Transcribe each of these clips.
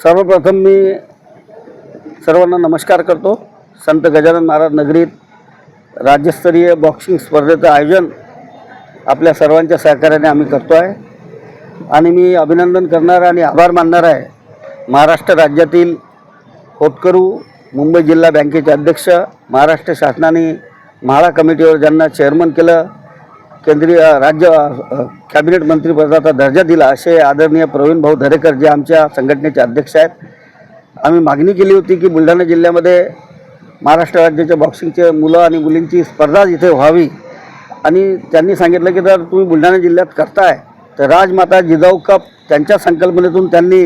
सर्वप्रथम मी सर्वांना नमस्कार करतो. संत गजानन महाराज नगरीत राज्यस्तरीय बॉक्सिंग स्पर्धेचं आयोजन आपल्या सर्वांच्या सहकार्याने आम्ही करतो आहे. आणि मी अभिनंदन करणार आणि आभार मानणार आहे महाराष्ट्र राज्यातील होतकरू मुंबई जिल्हा बँकेचे अध्यक्ष महाराष्ट्र शासनाने म्हाळा कमिटीवर ज्यांना चेअरमन केलं केंद्रीय राज्य कॅबिनेट मंत्रिपदाचा दर्जा दिला असे आदरणीय प्रवीण भाऊ दरेकर जे आमच्या संघटनेचे अध्यक्ष आहेत. आम्ही मागणी केली होती की बुलढाणा जिल्ह्यामध्ये महाराष्ट्र राज्याच्या बॉक्सिंगचे मुलं आणि मुलींची स्पर्धा इथे व्हावी. आणि त्यांनी सांगितलं की जर तुम्ही बुलढाणा जिल्ह्यात करताय तर राजमाता जिजाऊ कप त्यांच्या संकल्पनेतून त्यांनी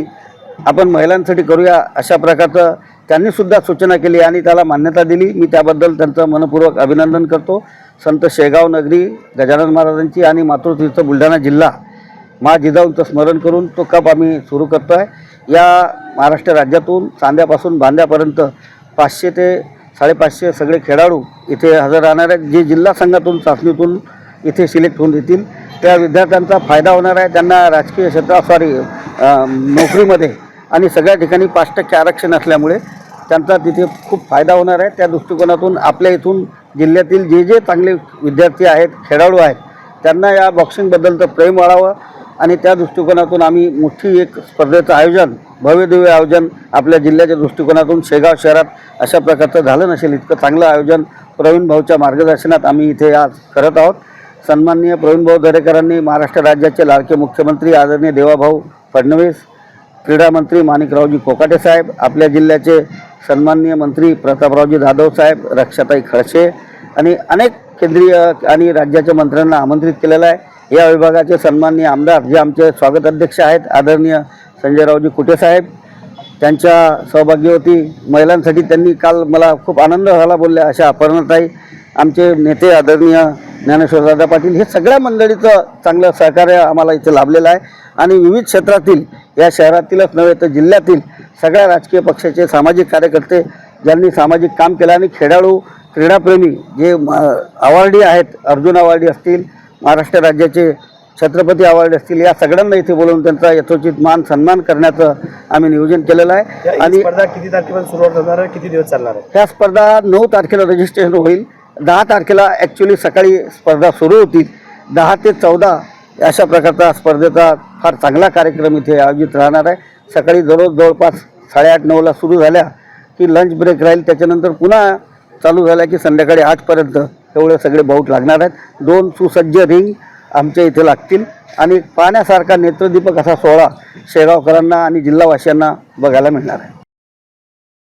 आपण महिलांसाठी करूया. अशा प्रकारचं त्यांनीसुद्धा सूचना केली आणि त्याला मान्यता दिली. मी त्याबद्दल त्यांचं मनपूर्वक अभिनंदन करतो. संत शेगाव नगरी गजानन महाराजांची आणि मातृतीर्थ बुलढाणा जिल्हा मा जिजाऊंचं स्मरण करून तो कप आम्ही सुरू करतो आहे या महाराष्ट्र राज्यातून चांद्यापासून बांद्यापर्यंत पाचशे ते साडेपाचशे सगळे खेळाडू इथे हजर राहणार आहेत. जे जिल्हा संघातून चाचणीतून इथे सिलेक्ट होऊन येतील त्या विद्यार्थ्यांचा फायदा होणार आहे. त्यांना राजकीय क्षेत्रात सॉरी नोकरीमध्ये आणि सगळ्या ठिकाणी पाच टक्के आरक्षण असल्यामुळे त्यांचा तिथे खूप फायदा होणार आहे. त्या दृष्टिकोनातून आपल्या इथून जिल्ह्यातील जे जे चांगले विद्यार्थी आहेत खेळाडू आहेत त्यांना या बॉक्सिंगबद्दलचं प्रेम वाढावं आणि त्या दृष्टिकोनातून आम्ही मोठी एक स्पर्धेचं आयोजन भव्यदिव्य आयोजन आपल्या जिल्ह्याच्या दृष्टिकोनातून शेगाव शहरात अशा प्रकारचं झालं नसेल इतकं चांगलं आयोजन प्रवीण भाऊच्या मार्गदर्शनात आम्ही इथे आज करत आहोत. सन्माननीय प्रवीण भाऊ दरेकरांनी महाराष्ट्र राज्याचे लाडके मुख्यमंत्री आदरणीय देवाभाऊ फडणवीस क्रीडा मंत्री माणिकरावजी कोकाटे साहेब आपल्या जिल्ह्याचे सन्माननीय मंत्री प्रतापरावजी जाधव साहेब रक्षाताई खडसे आणि अनेक केंद्रीय आणि राज्याच्या मंत्र्यांना आमंत्रित केलेलं आहे. या विभागाचे सन्माननीय आमदार जे आमचे स्वागत अध्यक्ष आहेत आदरणीय संजयरावजी कुटे साहेब त्यांच्या होती महिलांसाठी त्यांनी काल मला खूप आनंद झाला बोलले अशा अपर्णताई आमचे नेते आदरणीय ज्ञानेश्वरदादा पाटील हे सगळ्या मंडळीचं चांगलं सहकार्य आम्हाला इथे लाभलेलं आहे. आणि विविध क्षेत्रातील या शहरातीलच नव्हे तर जिल्ह्यातील सगळ्या राजकीय पक्षाचे सामाजिक कार्यकर्ते ज्यांनी सामाजिक काम केलं आणि खेळाडू क्रीडाप्रेमी जे अवॉर्डी आहेत अर्जुन अवॉर्डी असतील महाराष्ट्र राज्याचे छत्रपती अवॉर्ड असतील या सगळ्यांना इथे बोलवून त्यांचा यथोचित मान सन्मान करण्याचं आम्ही नियोजन केलेलं आहे. आणि स्पर्धा किती तारखेपासून सुरुवात होणार आहे? किती दिवस चालणार आहे? ह्या स्पर्धा नऊ तारखेला रजिस्ट्रेशन होईल. दहा तारखेला ॲक्च्युली सकाळी स्पर्धा सुरू होतील दहा ते चौदा अशा प्रकारचा स्पर्धेचा फार चांगला कार्यक्रम इथे आयोजित राहणार आहे. सकाळी दररोज जवळपास साडेआठ नऊला सुरू झाल्या की लंच ब्रेक राहील. त्याच्यानंतर पुन्हा चालू झाल्या की संध्याकाळी आठपर्यंत एवढे सगळे बाऊट लागणार आहेत. दोन सुसज्ज रिंग आमच्या इथे लागतील. आणि पाहण्यासारखा नेत्रदीपक असा सोहळा शेगावकरांना आणि जिल्हावासियांना बघायला मिळणार आहे.